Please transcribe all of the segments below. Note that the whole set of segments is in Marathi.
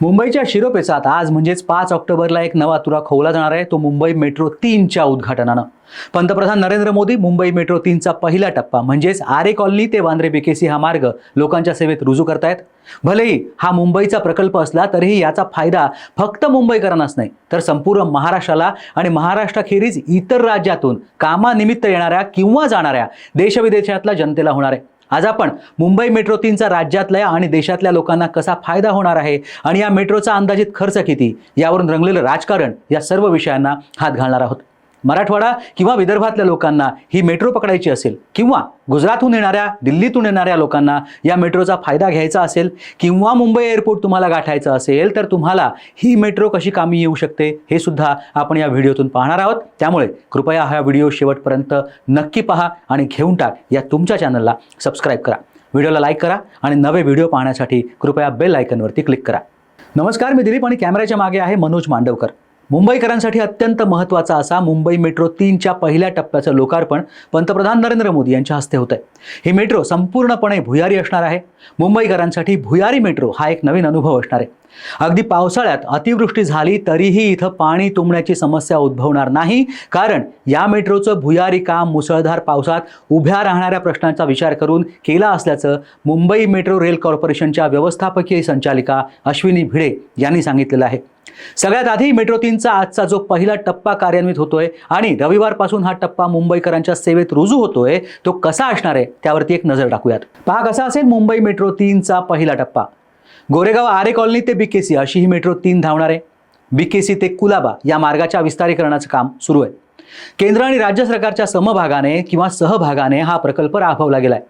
मुंबईच्या शिरोपेचात आज म्हणजेच पाच ऑक्टोबरला एक नवा तुरा खोवला जाणार आहे. तो मुंबई मेट्रो तीनच्या उद्घाटनानं. पंतप्रधान नरेंद्र मोदी मुंबई मेट्रो तीनचा पहिला टप्पा म्हणजेच आरे कॉलनी ते वांद्रे बीकेसी हा मार्ग लोकांच्या सेवेत रुजू करतायत. भलेही हा मुंबईचा प्रकल्प असला तरीही याचा फायदा फक्त मुंबईकरांनाच नाही तर संपूर्ण महाराष्ट्राला आणि महाराष्ट्राखेरीज इतर राज्यातून कामानिमित्त येणाऱ्या किंवा जाणाऱ्या देशविदेशातल्या जनतेला होणार आहे. आज आपण मुंबई मेट्रो तीनचा राज्यातल्या आणि देशातल्या लोकांना कसा फायदा होणार आहे आणि या मेट्रोचा अंदाजित खर्च किती यावरून रंगलेलं राजकारण या सर्व विषयांना हात घालणार आहोत. मराठवाडा किंवा विदर्भातल्या लोकांना ही मेट्रो पकडायची असेल किंवा गुजरातहून येणाऱ्या दिल्लीतून येणाऱ्या लोकांना या मेट्रोचा फायदा घ्यायचा असेल किंवा मुंबई एअरपोर्ट तुम्हाला गाठायचं असेल तर तुम्हाला ही मेट्रो कशी कामी येऊ शकते हे सुद्धा आपण या व्हिडिओतून पाहणार आहोत. त्यामुळे कृपया हा व्हिडिओ शेवटपर्यंत नक्की पहा आणि घेऊन टाक या तुमच्या चॅनलला सबस्क्राईब करा. व्हिडिओला लाईक करा आणि नवे व्हिडिओ पाहण्यासाठी कृपया बेल आयकनवरती क्लिक करा. नमस्कार मी दिलीप आणि कॅमेऱ्याच्या मागे आहे मनोज मांडवकर. मुंबईकरांसाठी अत्यंत महत्त्वाचा असा मुंबई मेट्रो तीनच्या पहिल्या टप्प्याचं लोकार्पण पंतप्रधान नरेंद्र मोदी यांच्या हस्ते होत आहे ही मेट्रो संपूर्णपणे भुयारी असणार आहे. मुंबईकरांसाठी भुयारी मेट्रो हा एक नवीन अनुभव असणार आहे. अगदी पावसाळ्यात अतिवृष्टी झाली तरीही इथं पाणी तुंबण्याची समस्या उद्भवणार नाही. कारण या मेट्रोचं भुयारी काम मुसळधार पावसात उभ्या राहणाऱ्या प्रश्नांचा विचार करून केला असल्याचं मुंबई मेट्रो रेल कॉर्पोरेशनच्या व्यवस्थापकीय संचालिका अश्विनी भिडे यांनी सांगितलेलं आहे. सगळ्यात आधी मेट्रो तीनचा आजचा जो पहिला टप्पा कार्यान्वित होतोय आणि रविवारपासून हा टप्पा मुंबईकरांच्या सेवेत रुजू होतोय तो कसा असणार आहे त्यावरती एक नजर टाकूयात. पहा कसा असेल मुंबई मेट्रो तीनचा पहिला टप्पा. गोरेगाव आरे कॉलनी ते बीकेसी अशी ही मेट्रो तीन धावणार. आहे बीकेसी ते कुलाबा या मार्गाच्या विस्तारीकरणाचं काम सुरू आहे. केंद्र आणि राज्य सरकारच्या समभागाने किंवा सहभागाने हा प्रकल्प राबवला गेलाय.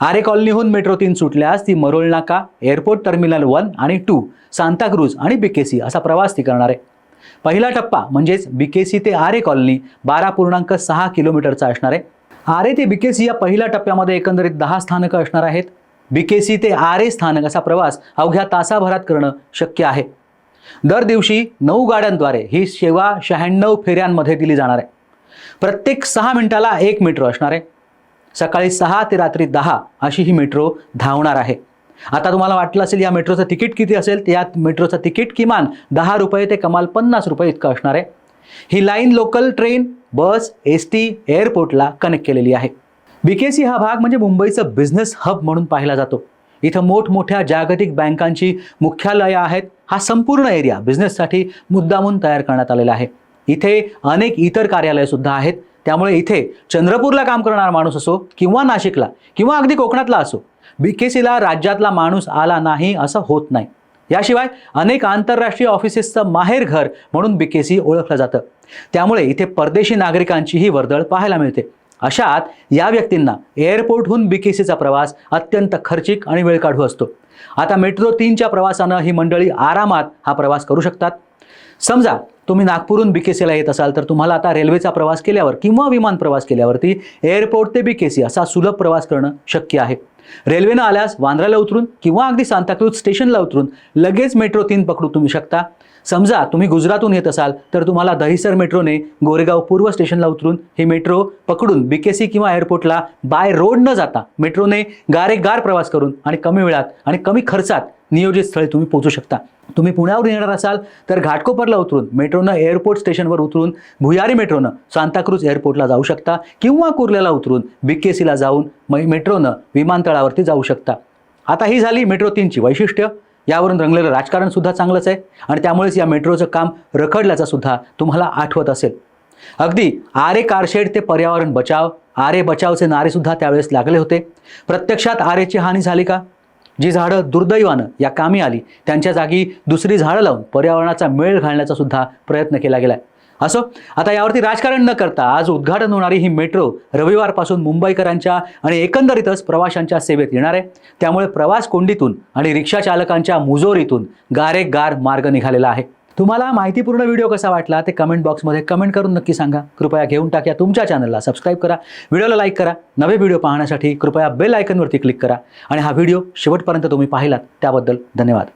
आरे कॉलनीहून मेट्रो तीन सुटल्यास ती Marol Naka airport terminal one आणि टू सांताक्रूज आणि बीकेसी असा प्रवास ती करणार आहे. पहिला टप्पा म्हणजेच बीकेसी ते आरे कॉलनी बारा पूर्णांक सहा किलोमीटरचा असणार आहे. आरे ते बीकेसी या पहिल्या टप्प्यामध्ये एकंदरीत दहा स्थानकं असणार आहेत. बीकेसी ते आरे स्थानक असा प्रवास अवघ्या तासाभरात करणं शक्य आहे. दर दिवशी नऊ गाड्यांद्वारे ही सेवा शहाण्णव फेऱ्यांमध्ये दिली जाणार आहे. प्रत्येक सहा मिनिटाला एक मेट्रो असणार आहे. सकाळी सहा ते रात्री दहा अशी ही मेट्रो धावणार आहे. आता तुम्हाला वाटलं असेल या मेट्रोचं तिकीट किती असेल या मेट्रोचं तिकीट किमान दहा रुपये ते कमाल पन्नास रुपये इतकं असणार आहे. ही line local train bus S T एअरपोर्टला कनेक्ट केलेली आहे. बीकेसी हा भाग म्हणजे मुंबईचं बिझनेस हब म्हणून पाहिला जातो. इथं मोठमोठ्या जागतिक बँकांची मुख्यालयं आहेत. हा संपूर्ण एरिया बिझनेससाठी मुद्दामून तयार करण्यात आलेला आहे. इथे अनेक इतर कार्यालय सुद्धा आहेत. त्यामुळे इथे चंद्रपूरला काम करणारा माणूस असो किंवा नाशिकला किंवा अगदी कोकणातला असो बीकेसीला राज्यातला माणूस आला नाही असं होत नाही. याशिवाय अनेक आंतरराष्ट्रीय ऑफिसेसचं माहेरघर म्हणून बीकेसी ओळखलं जातं. त्यामुळे इथे परदेशी नागरिकांचीही वर्दळ पाहायला मिळते. अशात या व्यक्तींना एअरपोर्टहून बी के सीचा प्रवास अत्यंत खर्चिक आणि वेळकाढू असतो. आता मेट्रो तीनच्या प्रवासानं ही मंडळी आरामात हा प्रवास करू शकतात. समजा तुम्ही नागपूरहून बी केसीला येत असाल तर तुम्हाला आता रेल्वेचा प्रवास केल्यावर किंवा विमान प्रवास केल्यावरती एअरपोर्ट ते बी केसी असा सुलभ प्रवास करणं शक्य आहे. रेल्वेनं आल्यास वांद्र्याला उतरून किंवा अगदी सांताक्रूज स्टेशनला उतरून लगेच मेट्रो तीन पकडू तुम्ही शकता. समजा तुम्ही गुजरातहून येत असाल तर तुम्हाला दहिसर मेट्रोने गोरेगाव पूर्व स्टेशनला उतरून ही मेट्रो पकडून बीकेसी किंवा एअरपोर्टला बाय रोड न जाता. मेट्रोने गारे गार प्रवास करून आणि कमी वेळात आणि कमी खर्चात नियोजित स्थळी तुम्ही पोहोचू शकता. तुम्ही पुण्यावर येणार असाल तर घाटकोपरला उतरून मेट्रोनं एअरपोर्ट स्टेशनवर उतरून भुयारी मेट्रोनं सांताक्रूज एअरपोर्टला जाऊ शकता किंवा कुर्ल्याला उतरून बीकेसीला जाऊन मै मेट्रोनं विमानतळावरती जाऊ शकता. आता ही झाली मेट्रो तीनची वैशिष्ट्य. यावरून रंगलेलं राजकारणसुद्धा चांगलंच आहे आणि त्यामुळेच या मेट्रोचं काम रखडल्याचा सुद्धा तुम्हाला आठवत असेल. अगदी आरे कारशेड ते पर्यावरण बचाव आरे बचावचे नारे सुद्धा त्यावेळेस लागले होते. प्रत्यक्षात आरेची हानी झाली का? जी झाडं दुर्दैवानं या कामी आली त्यांच्या जागी दुसरी झाडं लावून पर्यावरणाचा मेळ घालण्याचा सुद्धा प्रयत्न केला गेलाय. असो आता यावरती राजकारण न करता आज उद्घाटन होणारी ही मेट्रो रविवारपासून मुंबईकरांच्या आणि एकंदरीतच प्रवाशांच्या सेवेत येणार आहे. त्यामुळे प्रवास कोंडीतून आणि रिक्षा चालकांच्या मुजोरीतून गारे गार मार्ग निघालेला आहे. तुम्हाला माहितीपूर्ण व्हिडिओ कसा वाटला ते कमेंट बॉक्समध्ये कमेंट करून नक्की सांगा. कृपया घेऊन टाक्या तुमच्या चॅनलला सबस्क्राईब करा. व्हिडिओला लाईक करा. नवे व्हिडिओ पाहण्यासाठी कृपया बेल आयकनवरती क्लिक करा. आणि हा व्हिडिओ शेवटपर्यंत तुम्ही पाहिलात त्याबद्दल धन्यवाद.